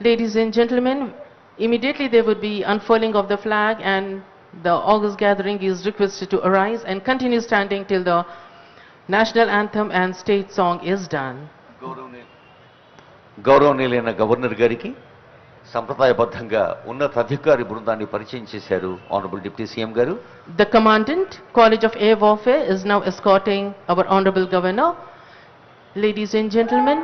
Ladies and gentlemen, immediately there would be unfurling of the flag and the August gathering is requested to arise and continue standing till the national anthem and state song is done. గౌరవనీయులైన governor గారికి సంప్రదాయబద్ధంగా ఉన్నత అధికారి బృందాన్ని పరిచయం చేశారు honourable deputy CM గారు The Commandant, College of Air Warfare is now escorting our Honorable Governor. Ladies and gentlemen,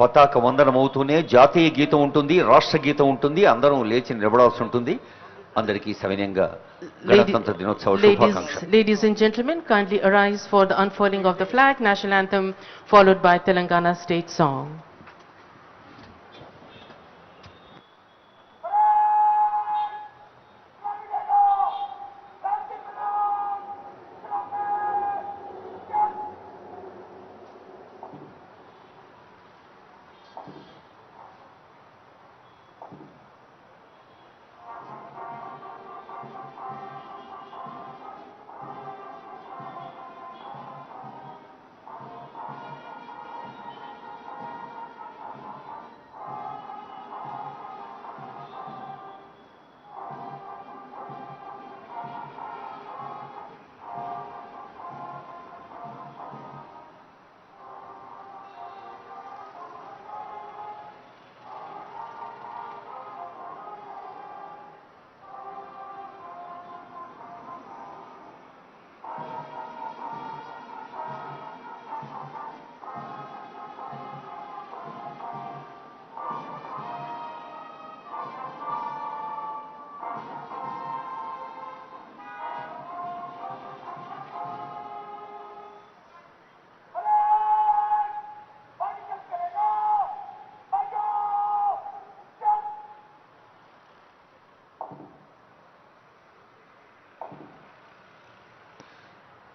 పతాక వందనం అవుతూనే జాతీయ గీతం ఉంటుంది రాష్ట్ర గీతం ఉంటుంది అందరం లేచి నిలబడాల్సి ఉంటుంది. అందరికీ సవినయంగా గణతంత్ర దినోత్సవ ladies and gentlemen kindly arise for the unfurling of the flag national anthem followed by Telangana state song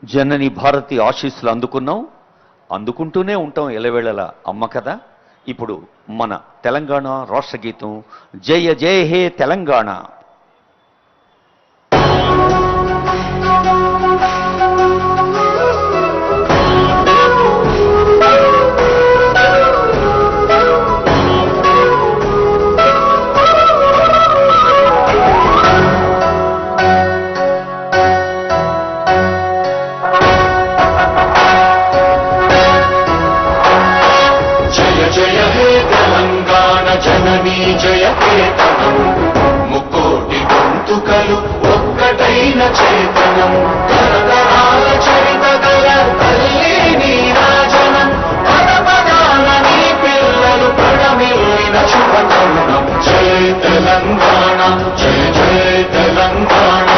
Janani Bharati ఆశీస్సులు అందుకున్నాం. అందుకుంటూనే ఉంటాం ఎలవేళల అమ్మ కదా ఇప్పుడు మన తెలంగాణ రాష్ట్ర గీతం. జయ జయ హే తెలంగాణ. జననీ జయ కేతనం ముక్కోటి గొంతుకలు ఒక్కటైన చేతనం. తరతరాల చరిత గల తల్లి నీరాజనం పద పదాన నీ పిల్లలు పడమిల్లిన శుభతరుణం. జయ తెలంగాణ జయ జయ Telangana.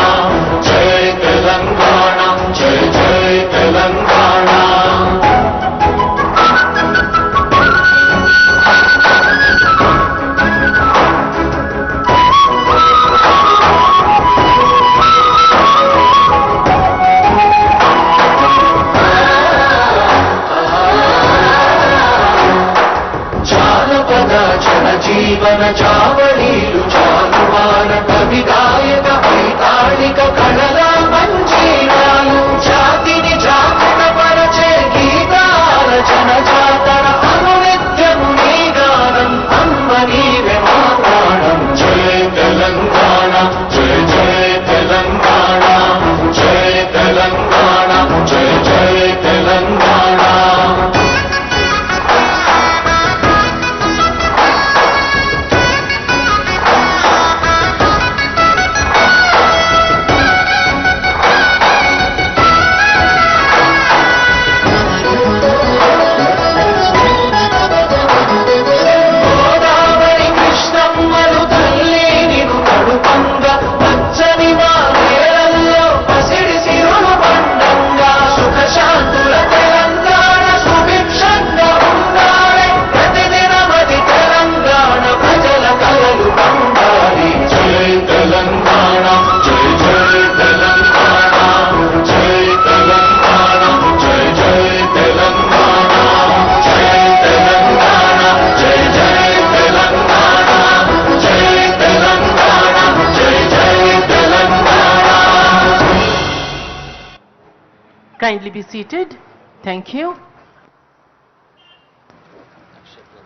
Kindly be seated. Thank you.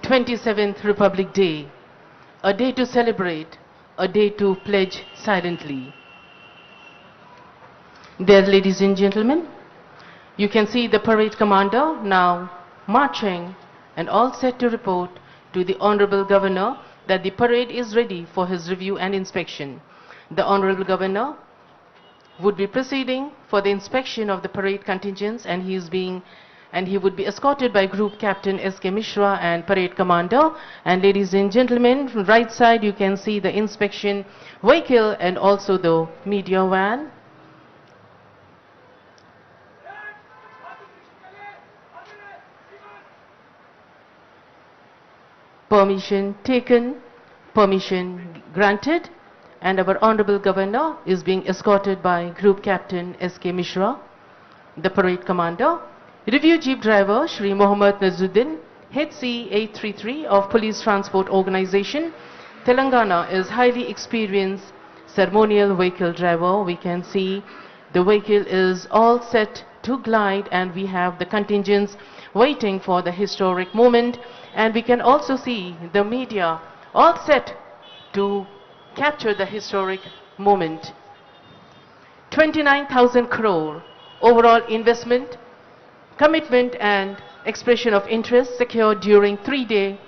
27th Republic Day, a day to celebrate, a day to pledge silently. There, ladies and gentlemen, you can see the parade commander now marching and all set to report to the Honorable Governor that the parade is ready for his review and inspection. The Honorable Governor would be proceeding for the inspection of the parade contingents and he is being and he would be escorted by Group Captain S.K. Mishra and Parade Commander. And ladies and gentlemen, from right side you can see the inspection vehicle and also the media van. Permission taken, permission granted, and our Honorable Governor is being escorted by Group Captain S.K. Mishra, the Parade Commander, Review Jeep Driver Shri Mohammad Nazuddin, Head C833 of Police Transport Organization, Telangana is highly experienced ceremonial vehicle driver. We can see the vehicle is all set to glide and we have the contingents waiting for the historic moment and we can also see the media all set to capture the historic moment. 29,000 crore overall investment, commitment and expression of interest secured during three-day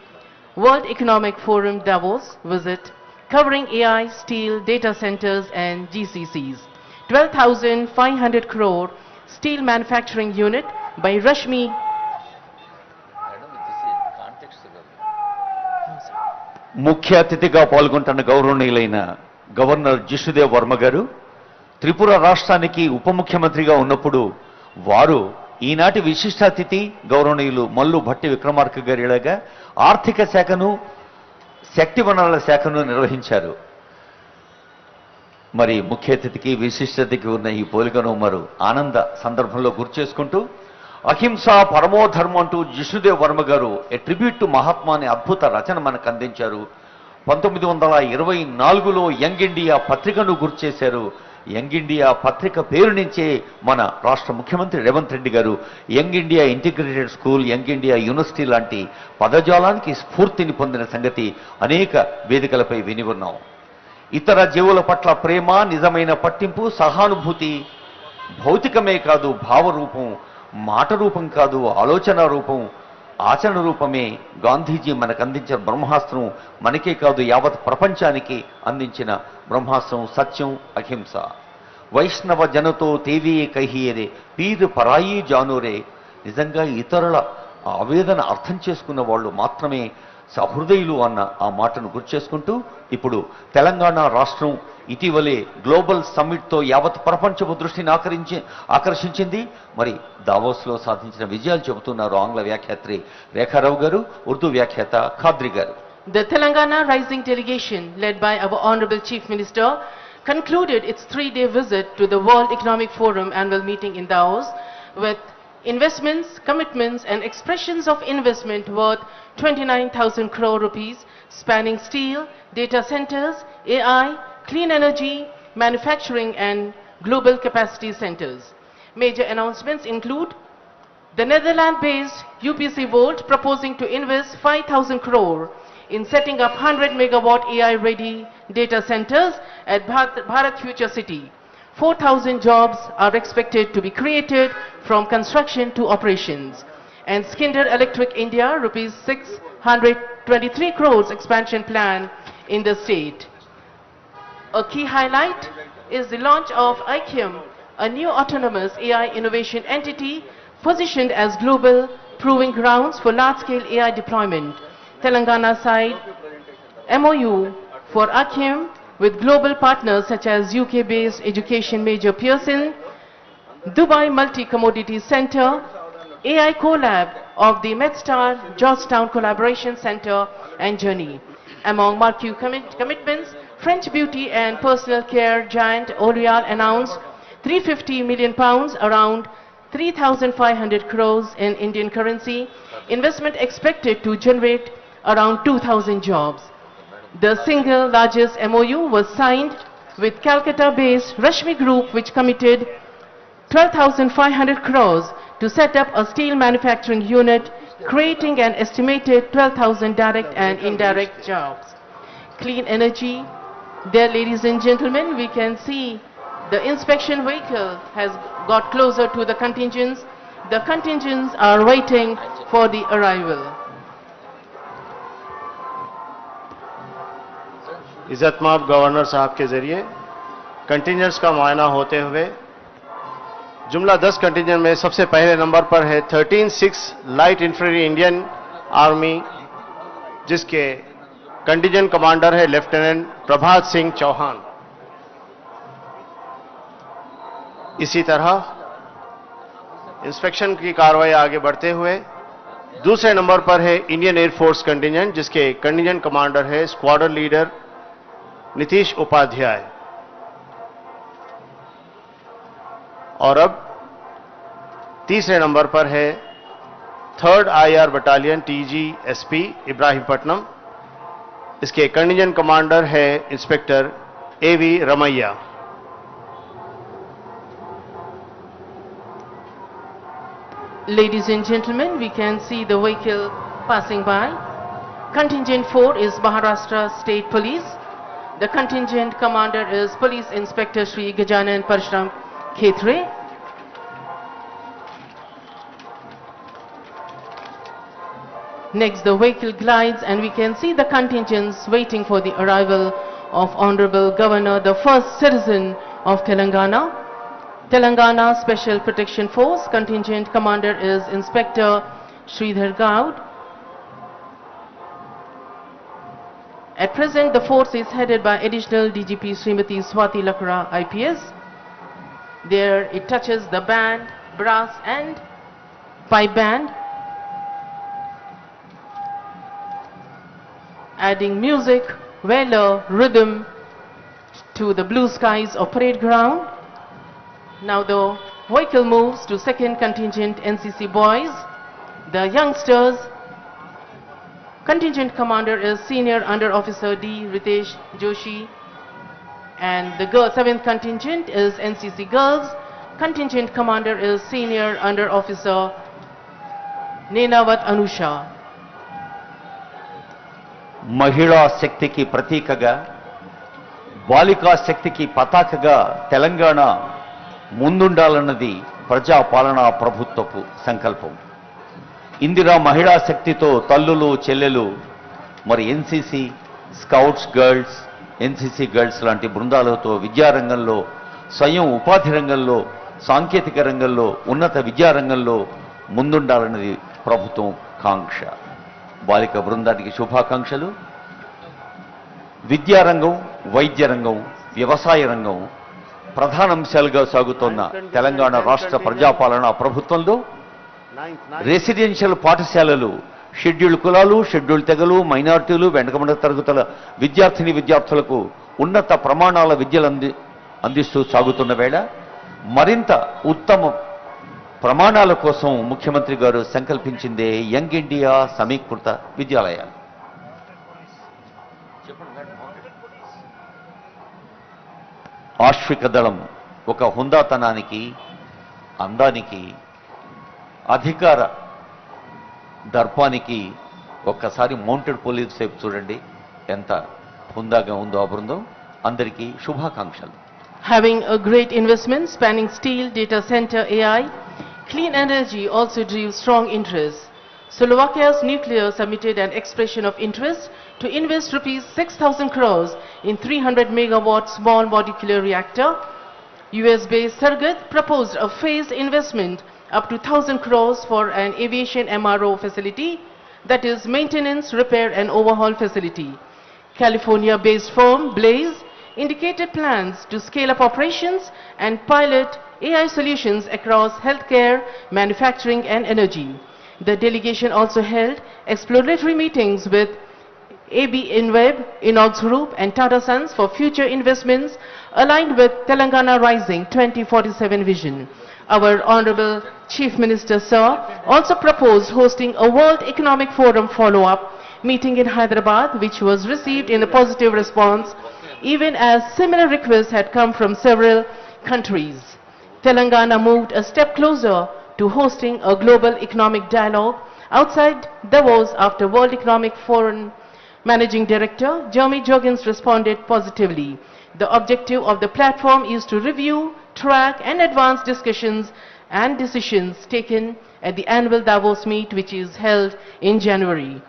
World Economic Forum Davos visit covering AI, steel, data centers and GCCs. 12,500 crore steel manufacturing unit by Rashmi ముఖ్య అతిథిగా పాల్గొంటున్న గౌరవనీయులైన governor Jishnu Dev Varma గారు త్రిపుర రాష్ట్రానికి ఉప ముఖ్యమంత్రిగా ఉన్నప్పుడు వారు ఈనాటి విశిష్ట అతిథి గౌరవనీయులు మల్లు భట్టి విక్రమార్క గారిలాగా ఆర్థిక శాఖను శక్తి వనరుల శాఖను నిర్వహించారు. మరి ముఖ్య అతిథికి విశిష్టతికి ఉన్న ఈ పోలికను మరు ఆనంద సందర్భంలో గుర్తు చేసుకుంటూ అహింస పరమోధర్మం అంటూ జిష్ణుదేవ్ వర్మ గారు ఏ ట్రిబ్యూట్ టు మహాత్మా అనే అద్భుత రచన మనకు అందించారు. పంతొమ్మిది వందల ఇరవై నాలుగులో యంగ్ ఇండియా పత్రికను గుర్తు చేశారు. యంగ్ ఇండియా పత్రిక పేరు నుంచే మన రాష్ట్ర ముఖ్యమంత్రి రేవంత్ రెడ్డి గారు Young India Integrated School Young India University లాంటి పదజాలానికి స్ఫూర్తిని పొందిన సంగతి అనేక వేదికలపై విని ఉన్నాం. ఇతర జీవుల పట్ల ప్రేమ నిజమైన పట్టింపు సహానుభూతి భౌతికమే కాదు భావరూపం మాట రూపం కాదు ఆలోచన రూపం ఆచరణ రూపమే గాంధీజీ మనకు అందించిన బ్రహ్మాస్త్రం మనకే కాదు యావత్ ప్రపంచానికి అందించిన బ్రహ్మాస్త్రం సత్యం అహింస. వైష్ణవ జనతో తేవియే కహియరే పీరు పరాయి జానురే. నిజంగా ఇతరుల ఆవేదన అర్థం చేసుకున్న వాళ్ళు మాత్రమే సహృదయులు అన్న ఆ మాటను గుర్తు చేసుకుంటూ ఇప్పుడు తెలంగాణ రాష్ట్రం ఇటీవలే గ్లోబల్ సమ్మిట్తో యావత్ ప్రపంచపు దృష్టిని ఆకరించి ఆకర్షించింది మరి దావోస్లో సాధించిన విజయాలు చెబుతున్నారు ఆంగ్ల వ్యాఖ్యాత్రి రేఖారావు గారు ఉర్దూ వ్యాఖ్యాత ఖాద్రి గారు The Telangana Rising Delegation, led by our Honorable Chief Minister, concluded its three-day visit to the World Economic Forum annual meeting in Davos with investments, commitments and expressions of investment worth 29,000 crore rupees spanning steel, data centers, AI, clean energy, manufacturing and global capacity centers. Major announcements include the Netherlands-based UPC Volt proposing to invest 5,000 crore in setting up 100 megawatt AI-ready data centers at Bharat Bharat Future City. 4,000 jobs are expected to be created from construction to operations. And Skinder Electric India, rupees 623 crores expansion plan in the state. A key highlight is the launch of ICIM, a new autonomous AI innovation entity positioned as global proving grounds for large-scale AI deployment. Telangana side MOU for ICIM with global partners such as UK-based education major Pearson, Dubai Multi-Commodity Center, AI Collab of the MedStar Georgetown Collaboration Center and Journey. Among marquee commit- commitments, French beauty and personal care giant L'Oreal announced 350 million pounds, around 3,500 crores in Indian currency, investment expected to generate around 2,000 jobs. The single largest MOU was signed with Calcutta-based Rashmi Group, which committed 12,500 crores to set up a steel manufacturing unit, creating an estimated 12,000 direct and indirect jobs. Clean energy. There, ladies and gentlemen, we can see the inspection vehicle has got closer to the contingents. The contingents are waiting for the arrival. इज़्ज़तमाब governor साहब के ज़रिए contingents का मुआयना होते हुए, जुमला 10 contingent में सबसे पहले नंबर पर है 13 six light infantry Indian army, जिसके कंटिजेंट कमांडर है लेफ्टिनेंट प्रभात सिंह चौहान। इसी तरह इंस्पेक्शन की कार्रवाई आगे बढ़ते हुए, दूसरे नंबर पर है इंडियन एयरफोर्स कंटिजेंट जिसके कंटिजेंट कमांडर है स्क्वाडर लीडर नीतीश उपाध्याय। और अब तीसरे नंबर पर है third I R battalion T G S TGSP Ibrahimpatnam इसके कंटिजन कमांडर है inspector A V Ramaiah. Ladies and gentleman we can see the vehicle passing by contingent four is Maharashtra state police The contingent commander is Police Inspector Sri Gajanan Parshram Khetre. Next, the vehicle glides and we can see the contingents waiting for the arrival of Honorable Governor, the first citizen of Telangana. Telangana Special Protection Force contingent commander is Inspector Sridhar Gaud. At present, the force is headed by additional DGP Srimati Swati Lakra IPS. There it touches the band, brass and pipe band, adding music, valor, rhythm to the blue skies of parade ground. Now the vehicle moves to second contingent NCC boys. The youngsters, contingent commander is senior under officer D. Ritesh Joshi. And the girl, seventh contingent is NCC girls. Contingent commander is senior under officer Nenawat Anusha. మహిళా శక్తికి ప్రతీకగా బాలికా శక్తికి పతాకగా తెలంగాణ ముందుండాలన్నది ప్రజాపాలనా ప్రభుత్వపు సంకల్పం ఇందిరా మహిళా శక్తితో తల్లులు చెల్లెలు మరి NCC scouts girls NCC girls లాంటి బృందాలతో విద్యారంగంలో స్వయం ఉపాధి రంగంలో సాంకేతిక రంగంలో ఉన్నత విద్యారంగంలో ముందుండాలన్నది ప్రభుత్వం కాంక్ష. బాలిక బృందానికి శుభాకాంక్షలు. విద్యారంగం వైద్య రంగం వ్యవసాయ రంగం ప్రధాన అంశాలుగా సాగుతోన్న తెలంగాణ రాష్ట్ర ప్రజాపాలన ప్రభుత్వంలో రెసిడెన్షియల్ పాఠశాలలు షెడ్యూల్డ్ కులాలు షెడ్యూల్డ్ తెగలు మైనార్టీలు వెనకబడిన తరగతుల విద్యార్థిని విద్యార్థులకు ఉన్నత ప్రమాణాల విద్యలు అంది అందిస్తూ సాగుతున్న వేళ మరింత ఉత్తమ ప్రమాణాల కోసం ముఖ్యమంత్రి గారు సంకల్పించిందే యంగ్ ఇండియా సమీకృత విద్యాలయాలు. ఆశ్విక దళం ఒక హుందాతనానికి అందానికి అధికార దర్పానికి ఒక్కసారి మౌంటెడ్ పోలీస్ సేపు చూడండి ఎంత హుందాగా ఉందో ఆ బృందం అందరికీ శుభాకాంక్షలు Having a great investment spanning steel, data center, AI, clean energy also drew strong interest. Slovakia's nuclear submitted an expression of interest to invest rupees 6,000 crores in 300 megawatt small modular reactor. US-based Sargat proposed a phased investment up to 1,000 crores for an aviation MRO facility, that is maintenance, repair and overhaul facility. California-based firm Blaze indicated plans to scale up operations and pilot AI solutions across healthcare, manufacturing and energy. The delegation also held exploratory meetings with AB InWeb, Inox Group and Tata Sons for future investments aligned with Telangana Rising 2047 vision. Our Honorable Chief Minister Sir also proposed hosting a World Economic Forum follow-up meeting in Hyderabad which was received in a positive response even as similar requests had come from several countries. Telangana moved a step closer to hosting a global economic dialogue outside Davos after World Economic Forum Managing Director Jeremy Joggins responded positively. The objective of the platform is to review, track and advance discussions and decisions taken at the annual Davos meet which is held in January.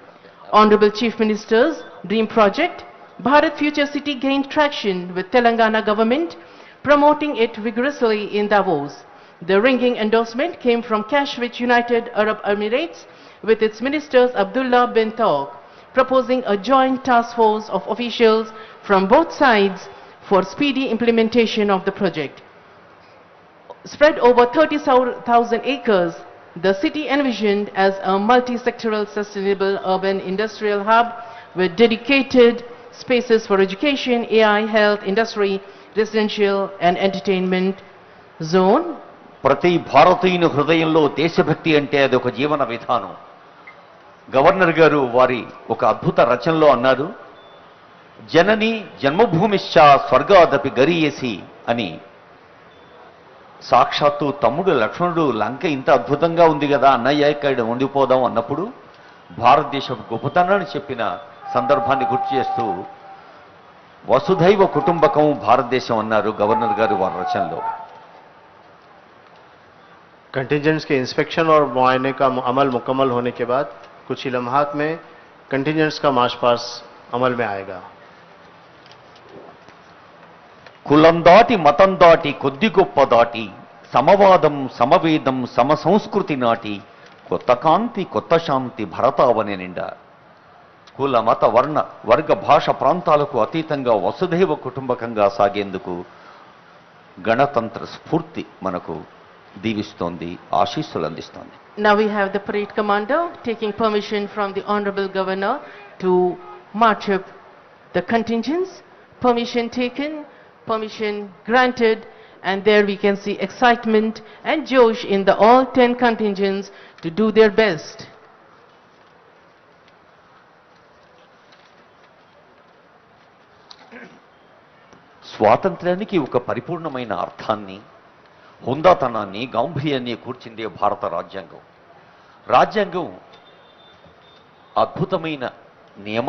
Honorable Chief Minister's Dream Project, Bharat Future City gained traction with Telangana government promoting it vigorously in Davos. The ringing endorsement came from cash-rich United Arab Emirates with its ministers Abdullah bin Tawq proposing a joint task force of officials from both sides for speedy implementation of the project. Spread over 30,000 acres, the city envisioned as a multi-sectoral sustainable urban industrial hub with dedicated spaces for education, AI, health, industry, residential and entertainment zone. ప్రతి భారతీయుని హృదయంలో దేశభక్తి అంటే అది ఒక జీవన విధానం governor గారు వారి ఒక అద్భుత రచనలో అన్నారు జనని జన్మభూమిశ్చ స్వర్గాదపి గరియేసి అని సాక్షాత్తు తమ్ముడు లక్ష్మణుడు లంక ఇంత అద్భుతంగా ఉంది కదా అన్నయ్య ఇక్కడ ఉండిపోదాం అన్నప్పుడు భారతదేశం గొప్పతనాన్ని చెప్పిన సందర్భాన్ని గుర్తు చేస్తూ వసుధైవ కుటుంబకం భారతదేశం అన్నారు గవర్నర్ గారు వారి రచనలో कंटिजेंट्स के इंस्पेक्शन और मुआयने का मु- अमल मुकम्मल होने के बाद कुछ ही लम्हात में कंटिजेंट्स का मार्च पास अमल में आएगा కులం దాటి మతం దాటి కొద్ది గొప్ప దాటి సమవాదం సమవేదం సమ సంస్కృతి నాటి కొత్త కాంతి కొత్త శాంతి భరతావనే నిండా. కుల మత వర్ణ వర్గ భాష ప్రాంతాలకు అతీతంగా వసుదైవ కుటుంబకంగా సాగేందుకు గణతంత్ర స్ఫూర్తి మనకు దీవిస్తోంది ఆశీస్సులు అందిస్తోంది. Now you have the parade commander taking permission from the honourable governor to march the contingents permission taken permission granted and there we can see excitement and josh in the all 10 contingents to do their best. స్వాతంత్ర్యానికి ఒక పరిపూర్ణమైన అర్థాన్ని హుందాతనాన్ని గాంభీర్యాన్ని కూర్చిందే భారత రాజ్యాంగం రాజ్యాంగం అద్భుతమైన నియమ